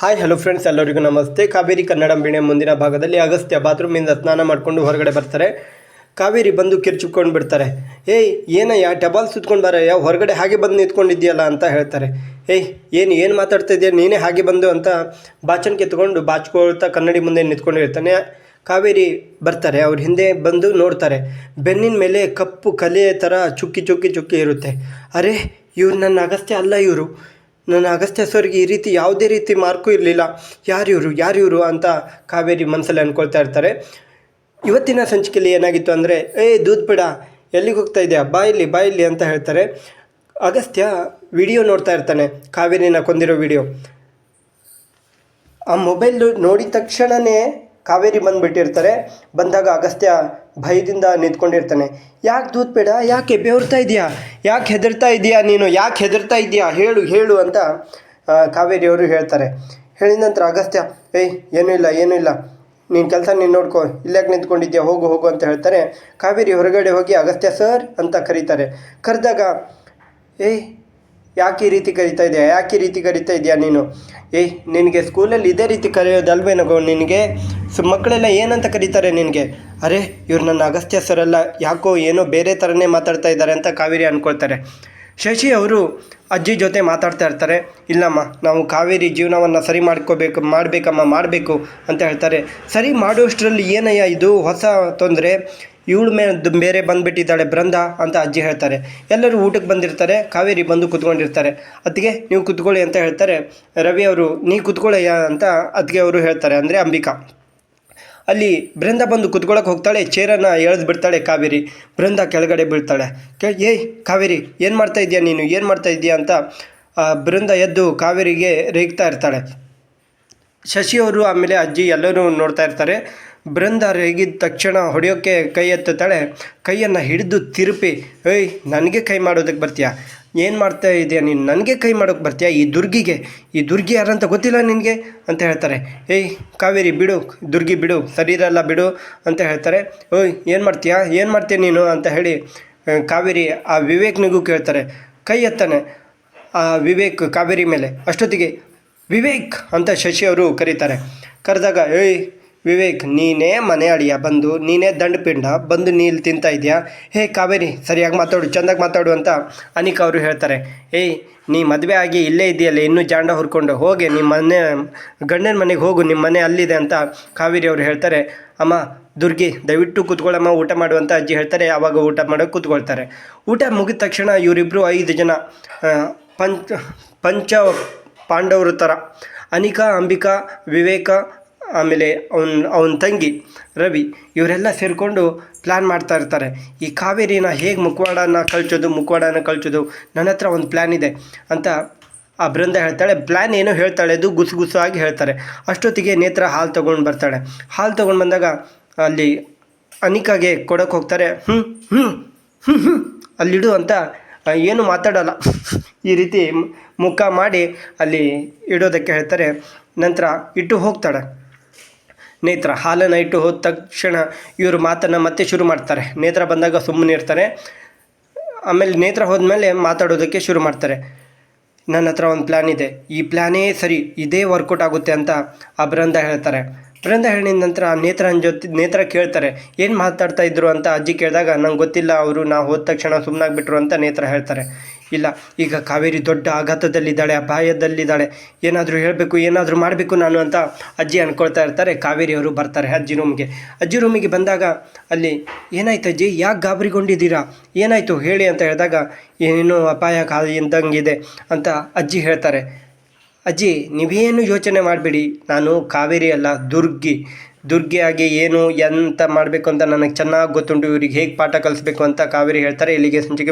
Hi hello friends ಎಲ್ಲರಿಗೂ ನಮಸ್ತೆ. ಕಾವೇರಿ ಕನ್ನಡ ಮುಂದಿನ ಭಾಗದಲ್ಲಿ ಅಗಸ್ತ್ಯ ಬಾತ್ರೂಮಿಂದ ಸ್ನಾನ ಮಾಡಿಕೊಂಡು ಹೊರಗಡೆ ಬರ್ತಾರೆ. ಕಾವೇರಿ ಬಂದು ಕಿರ್ಚಿಕೊಂಡು ಬಿಡ್ತಾರೆ. ಏಯ್ ಏನಯ್ಯ ಟಬಾಲ್ ಸುತ್ಕೊಂಡು ಬರಯ್ಯ ಹೊರಗಡೆ ಹಾಗೆ ಬಂದು ನಿಂತ್ಕೊಂಡಿದ್ದೀಯಲ್ಲ ಅಂತ ಹೇಳ್ತಾರೆ. ಏಯ್, ಏನು ಏನು ಮಾತಾಡ್ತಾ ಇದೆಯಾ? ನೀನೇ ಹಾಗೆ ಬಂದು ಅಂತ ಬಾಚನ್ ತೊಗೊಂಡು ಬಾಚ್ಕೊಳ್ತಾ ಕನ್ನಡಿ ಮುಂದೆ ನಿಂತ್ಕೊಂಡಿರ್ತಾನೆ. ಕಾವೇರಿ ಬರ್ತಾರೆ. ಅವ್ರ ಹಿಂದೆ ಬಂದು ನೋಡ್ತಾರೆ. ಬೆನ್ನಿನ ಮೇಲೆ ಕಪ್ಪು ಕಲೆಯ ಥರ ಚುಕ್ಕಿ ಚುಕ್ಕಿ ಚುಕ್ಕಿ ಇರುತ್ತೆ. ಅರೆ, ಇವ್ರು ನನ್ನ ಅಗಸ್ತ್ಯ ಅಲ್ಲ ಇವರು. ನನ್ನ ಅಗಸ್ತ್ಯ ಸರ್ಗೆ ಈ ರೀತಿ ಯಾವುದೇ ರೀತಿ ಮಾರ್ಕು ಇರಲಿಲ್ಲ. ಯಾರು ಯಾರಿವರು ಯಾರು ಇವರು ಅಂತ ಕಾವೇರಿ ಮನಸ್ಸಲ್ಲಿ ಅಂದ್ಕೊಳ್ತಾ ಇರ್ತಾರೆ. ಇವತ್ತಿನ ಸಂಚಿಕೆಯಲ್ಲಿ ಏನಾಗಿತ್ತು ಅಂದರೆ, ಏ, ದೂದ್ ಬಿಡ, ಎಲ್ಲಿಗೆ ಹೋಗ್ತಾ ಇದೆಯಾ? ಬಾ ಇಲ್ಲಿ ಬಾ ಇಲ್ಲಿ ಅಂತ ಹೇಳ್ತಾರೆ. ಅಗಸ್ತ್ಯ ವಿಡಿಯೋ ನೋಡ್ತಾ ಇರ್ತಾನೆ, ಕಾವೇರಿನ ಕೊಂದಿರೋ ವಿಡಿಯೋ. ಆ ಮೊಬೈಲ್ ನೋಡಿದ ತಕ್ಷಣವೇ ಕಾವೇರಿ ಬಂದುಬಿಟ್ಟಿರ್ತಾರೆ. ಬಂದಾಗ ಅಗಸ್ತ್ಯ ಭಯದಿಂದ ನಿಂತ್ಕೊಂಡಿರ್ತಾನೆ. ಯಾಕೆ ದೂತ್ ಬೇಡ ಯಾಕೆ ಬೆವರ್ತಾ ಇದೆಯಾ ಯಾಕೆ ಹೆದರ್ತಾ ಇದೆಯಾ ನೀನು? ಯಾಕೆ ಹೆದರ್ತಾ ಇದೆಯಾ ಹೇಳು ಹೇಳು ಅಂತ ಕಾವೇರಿಯವರು ಹೇಳ್ತಾರೆ. ಹೇಳಿದ ನಂತರ ಅಗಸ್ತ್ಯ, ಏಯ್, ಏನೂ ಇಲ್ಲ ಏನೂ ಇಲ್ಲ. ನೀನು ಕೆಲಸ ನೀನು ನೋಡ್ಕೊ. ಇಲ್ಲಾಕೆ ನಿಂತ್ಕೊಂಡಿದ್ಯಾ ಹೋಗು ಹೋಗು ಅಂತ ಹೇಳ್ತಾರೆ. ಕಾವೇರಿ ಹೊರಗಡೆ ಹೋಗಿ ಅಗಸ್ತ್ಯ, ಸರ್ ಅಂತ ಕರೀತಾರೆ. ಕರೆದಾಗ, ಏಯ್ ಯಾಕೆ ಈ ರೀತಿ ಕರಿತಾ ಇದೆಯಾ? ಯಾಕೆ ಈ ರೀತಿ ಕರಿತಾ ಇದೆಯಾ ನೀನು? ಏಯ್ ನಿನಗೆ ಸ್ಕೂಲಲ್ಲಿ ಇದೇ ರೀತಿ ಕರೆಯೋದಲ್ವೇನಗೋ ನಿನಗೆ ಸೊ ಮಕ್ಕಳೆಲ್ಲ ಏನಂತ ಕರೀತಾರೆ ನಿನಗೆ? ಅರೆ, ಇವ್ರು ನನ್ನ ಅಗಸ್ತ್ಯ ಸರ್ ಅಲ್ಲ ಯಾಕೋ ಏನೋ ಬೇರೆ ಥರನೇ ಮಾತಾಡ್ತಾ ಇದ್ದಾರೆ ಅಂತ ಕಾವೇರಿ ಅಂದ್ಕೊಳ್ತಾರೆ ಶಶಿ ಅವರು ಅಜ್ಜಿ ಜೊತೆ ಮಾತಾಡ್ತಾ ಇರ್ತಾರೆ. ಇಲ್ಲಮ್ಮ, ನಾವು ಕಾವೇರಿ ಜೀವನವನ್ನು ಸರಿ ಮಾಡ್ಕೋಬೇಕು, ಮಾಡಬೇಕಮ್ಮ, ಮಾಡಬೇಕು ಅಂತ ಹೇಳ್ತಾರೆ. ಸರಿ ಮಾಡುವಷ್ಟರಲ್ಲಿ ಏನಯ್ಯ ಇದು? ಹೊಸ ತೊಂದರೆ? ಇವಳ ಮೇ ಬೇರೆ ಬಂದುಬಿಟ್ಟಿದ್ದಾಳೆ, ಬೃಂದ ಅಂತ ಅಜ್ಜಿ ಹೇಳ್ತಾರೆ. ಎಲ್ಲರೂ ಊಟಕ್ಕೆ ಬಂದಿರ್ತಾರೆ, ಕಾವೇರಿ ಬಂದು ಕುತ್ಕೊಂಡಿರ್ತಾರೆ. ಅದಕ್ಕೆ ನೀವು ಕುತ್ಕೊಳ್ಳಿ ಅಂತ ಹೇಳ್ತಾರೆ. ರವಿ ಅವರು, ನೀ ಕುತ್ಕೊಳ್ಳಯ್ಯ ಅಂತ ಅದಕ್ಕೆ ಅವರು ಹೇಳ್ತಾರೆ, ಅಂದರೆ ಅಂಬಿಕಾ. ಅಲ್ಲಿ ಬೃಂದ ಬಂದು ಕುತ್ಕೊಳ್ಳೋಕೆ ಹೋಗ್ತಾಳೆ, ಚೇರನ್ನು ಎಳೆದು ಬಿಡ್ತಾಳೆ ಕಾವೇರಿ. ಬೃಂದ ಕೆಳಗಡೆ ಬೀಳ್ತಾಳೆ. ಕೇ ಏಯ್ ಕಾವೇರಿ, ಏನು ಮಾಡ್ತಾ ಇದೆಯಾ ನೀನು? ಏನು ಮಾಡ್ತಾ ಇದ್ದೀಯಾ? ಅಂತ ಬೃಂದ ಎದ್ದು ಕಾವೇರಿಗೆ ರೇಗ್ತಾ ಇರ್ತಾಳೆ. ಶಶಿಯವರು ಆಮೇಲೆ ಅಜ್ಜಿ ಎಲ್ಲರೂ ನೋಡ್ತಾ ಇರ್ತಾರೆ. ಬೃಂದ ರೇಗಿದ ತಕ್ಷಣ ಹೊಡೆಯೋಕ್ಕೆ ಕೈ ಎತ್ತುತ್ತಾಳೆ. ಕೈಯನ್ನು ಹಿಡಿದು ತಿರುಪಿ, ಏಯ್, ನನಗೆ ಕೈ ಮಾಡೋದಕ್ಕೆ ಬರ್ತೀಯಾ? ಏನು ಮಾಡ್ತಾ ಇದೆಯಾ ನೀನು? ನನಗೆ ಕೈ ಮಾಡೋಕ್ಕೆ ಬರ್ತೀಯಾ? ಈ ದುರ್ಗಿಗೆ? ಈ ದುರ್ಗಿ ಯಾರಂತ ಗೊತ್ತಿಲ್ಲ ನಿನಗೆ? ಅಂತ ಹೇಳ್ತಾರೆ. ಏಯ್, ಕಾವೇರಿ, ಬಿಡು, ದುರ್ಗಿ, ಬಿಡು ಸರಿ ಇರಲ್ಲ ಬಿಡು, ಅಂತ ಹೇಳ್ತಾರೆ. ಓಯ್, ಏನು ಮಾಡ್ತೀಯಾ? ಏನು ಮಾಡ್ತೀಯ ನೀನು? ಅಂತ ಹೇಳಿ ಕಾವೇರಿ ಆ ವಿವೇಕ್ನಿಗೂ ಕೇಳ್ತಾರೆ. ಕೈ ಎತ್ತಾನೆ ಆ ವಿವೇಕ್ ಕಾವೇರಿ ಮೇಲೆ. ಅಷ್ಟೊತ್ತಿಗೆ ವಿವೇಕ್ ಅಂತ ಶಶಿ ಅವರು ಕರೀತಾರೆ. ಕರೆದಾಗ, ಏಯ್ ವಿವೇಕ್, ನೀನೇ ಮನೆ ಅಡಿಯ ಬಂದು ನೀನೇ ದಂಡಪಿಂಡ ಬಂದು ನೀಲ್ಲಿ ತಿಂತಾ ಇದೆಯಾ? ಹೇ ಕಾವೇರಿ, ಸರಿಯಾಗಿ ಮಾತಾಡು, ಚೆಂದಾಗಿ ಮಾತಾಡು ಅಂತ ಅನಿಕಾ ಅವರು ಹೇಳ್ತಾರೆ. ಏಯ್, ನೀ ಮದುವೆ ಆಗಿ ಇಲ್ಲೇ ಇದೆಯಲ್ಲ ಇನ್ನೂ ಜಾಂಡ ಹುರ್ಕೊಂಡು ಹೋಗಿ, ನಿಮ್ಮ ಮನೆ, ಗಂಡನ ಮನೆಗೆ ಹೋಗು, ನಿಮ್ಮ ಮನೆ ಅಲ್ಲಿದೆ ಅಂತ ಕಾವೇರಿ ಅವರು ಹೇಳ್ತಾರೆ. ಅಮ್ಮ, ದುರ್ಗಿ, ದಯವಿಟ್ಟು ಕೂತ್ಕೊಳ್ಳಮ್ಮ, ಊಟ ಮಾಡುವಂತ ಅಜ್ಜಿ ಹೇಳ್ತಾರೆ. ಆವಾಗ ಊಟ ಮಾಡೋಕೆ ಕೂತ್ಕೊಳ್ತಾರೆ. ಊಟ ಮುಗಿದ ತಕ್ಷಣ ಇವರಿಬ್ಬರು ಐದು ಜನ ಪಂಚ ಪಂಚ ಪಾಂಡವರು ಥರ. ಅನಿಕಾ, ಅಂಬಿಕಾ, ವಿವೇಕ ಆಮೇಲೆ ಅವನ ಅವನ ತಂಗಿ ರವಿ, ಇವರೆಲ್ಲ ಸೇರಿಕೊಂಡು ಪ್ಲ್ಯಾನ್ ಮಾಡ್ತಾ ಇರ್ತಾರೆ. ಈ ಕಾವೇರಿನ ಹೇಗೆ ಮುಖವಾಡನ ಕಳ್ಚೋದು ಮುಖವಾಡನ ಕಳ್ಚೋದು, ನನ್ನ ಹತ್ರ ಒಂದು ಪ್ಲ್ಯಾನ್ ಇದೆ ಅಂತ ಆ ಬೃಂದ ಹೇಳ್ತಾಳೆ. ಪ್ಲ್ಯಾನ್ ಏನೋ ಹೇಳ್ತಾಳೆ ಅದು ಗುಸು ಗುಸು ಆಗಿ ಹೇಳ್ತಾರೆ. ಅಷ್ಟೊತ್ತಿಗೆ ನೇತ್ರ ಹಾಲು ತೊಗೊಂಡು ಬರ್ತಾಳೆ. ಹಾಲು ತೊಗೊಂಡು ಬಂದಾಗ ಅಲ್ಲಿ ಅನಿಕಾಗೆ ಕೊಡೋಕೆ ಹೋಗ್ತಾರೆ. ಹ್ಞೂ ಹ್ಞೂ ಹ್ಞೂ ಹ್ಞೂ ಅಲ್ಲಿಡು ಅಂತ ಏನು ಮಾತಾಡಲ್ಲ. ಈ ರೀತಿ ಮುಖ ಮಾಡಿ ಅಲ್ಲಿ ಇಡೋದಕ್ಕೆ ಹೇಳ್ತಾರೆ. ನಂತರ ಇಟ್ಟು ಹೋಗ್ತಾಳೆ. ನೇತ್ರ ಹಾಲನ್ನು ಇಟ್ಟು ಹೋದ ತಕ್ಷಣ ಇವರು ಮಾತನ್ನು ಮತ್ತೆ ಶುರು ಮಾಡ್ತಾರೆ. ನೇತ್ರ ಬಂದಾಗ ಸುಮ್ಮನೆ ಇರ್ತಾರೆ. ಆಮೇಲೆ ನೇತ್ರ ಹೋದ್ಮೇಲೆ ಮಾತಾಡೋದಕ್ಕೆ ಶುರು ಮಾಡ್ತಾರೆ. ನನ್ನ ಹತ್ರ ಒಂದು ಪ್ಲ್ಯಾನ್ ಇದೆ. ಈ ಪ್ಲ್ಯಾನೇ ಸರಿ, ಇದೇ ವರ್ಕೌಟ್ ಆಗುತ್ತೆ ಅಂತ ಅಭ್ರಂದ ಬೃಂದ ಹೇಳ್ತಾರೆ. ಬೃಂದ ಹೇಳಿದ ನಂತರ ನೇತ್ರನ ಜೊತೆ ನೇತ್ರ ಕೇಳ್ತಾರೆ, ಏನು ಮಾತಾಡ್ತಾ ಇದ್ರು? ಅಂತ ಅಜ್ಜಿ ಕೇಳಿದಾಗ, ನಂಗೆ ಗೊತ್ತಿಲ್ಲ, ಅವರು ನಾ ಹೋದ ತಕ್ಷಣ ಸುಮ್ಮನಾಗ್ಬಿಟ್ರು ಅಂತ ನೇತ್ರ ಹೇಳ್ತಾರೆ. ಇಲ್ಲ, ಈಗ ಕಾವೇರಿ ದೊಡ್ಡ ಆಘಾತದಲ್ಲಿದ್ದಾಳೆ, ಅಪಾಯದಲ್ಲಿದ್ದಾಳೆ, ಏನಾದರೂ ಹೇಳಬೇಕು, ಏನಾದರೂ ಮಾಡಬೇಕು ನಾನು ಅಂತ ಅಜ್ಜಿ ಅಂದ್ಕೊಳ್ತಾ ಇರ್ತಾರೆ. ಕಾವೇರಿ ಅವರು ಬರ್ತಾರೆ ಅಜ್ಜಿ ರೂಮಿಗೆ ಅಜ್ಜಿ ರೂಮಿಗೆ ಬಂದಾಗ ಅಲ್ಲಿ, ಏನಾಯ್ತು ಅಜ್ಜಿ? ಯಾಕೆ ಗಾಬರಿಗೊಂಡಿದ್ದೀರಾ? ಏನಾಯಿತು? ಹೇಳಿ ಅಂತ ಹೇಳಿದಾಗ, ಏನೇನೋ ಅಪಾಯ ಕಾಲ ಇದ್ದಂಗಿದೆ ಅಂತ ಅಜ್ಜಿ ಹೇಳ್ತಾರೆ. ಅಜ್ಜಿ, ನೀವೇನು ಯೋಚನೆ ಮಾಡಬೇಡಿ. ನಾನು ಕಾವೇರಿ ಅಲ್ಲ, ದುರ್ಗಿ. ದುರ್ಗಿಯಾಗಿ ಏನು ಎಂತ ಮಾಡಬೇಕು ಅಂತ ನನಗೆ ಚೆನ್ನಾಗಿ ಗೊತ್ತುಂಟು. ಇವ್ರಿಗೆ ಹೇಗೆ ಪಾಠ ಕಲಿಸ್ಬೇಕು ಅಂತ ಕಾವೇರಿ ಹೇಳ್ತಾರೆ. ಇಲ್ಲಿಗೆ ಸಂಚಿಕೆ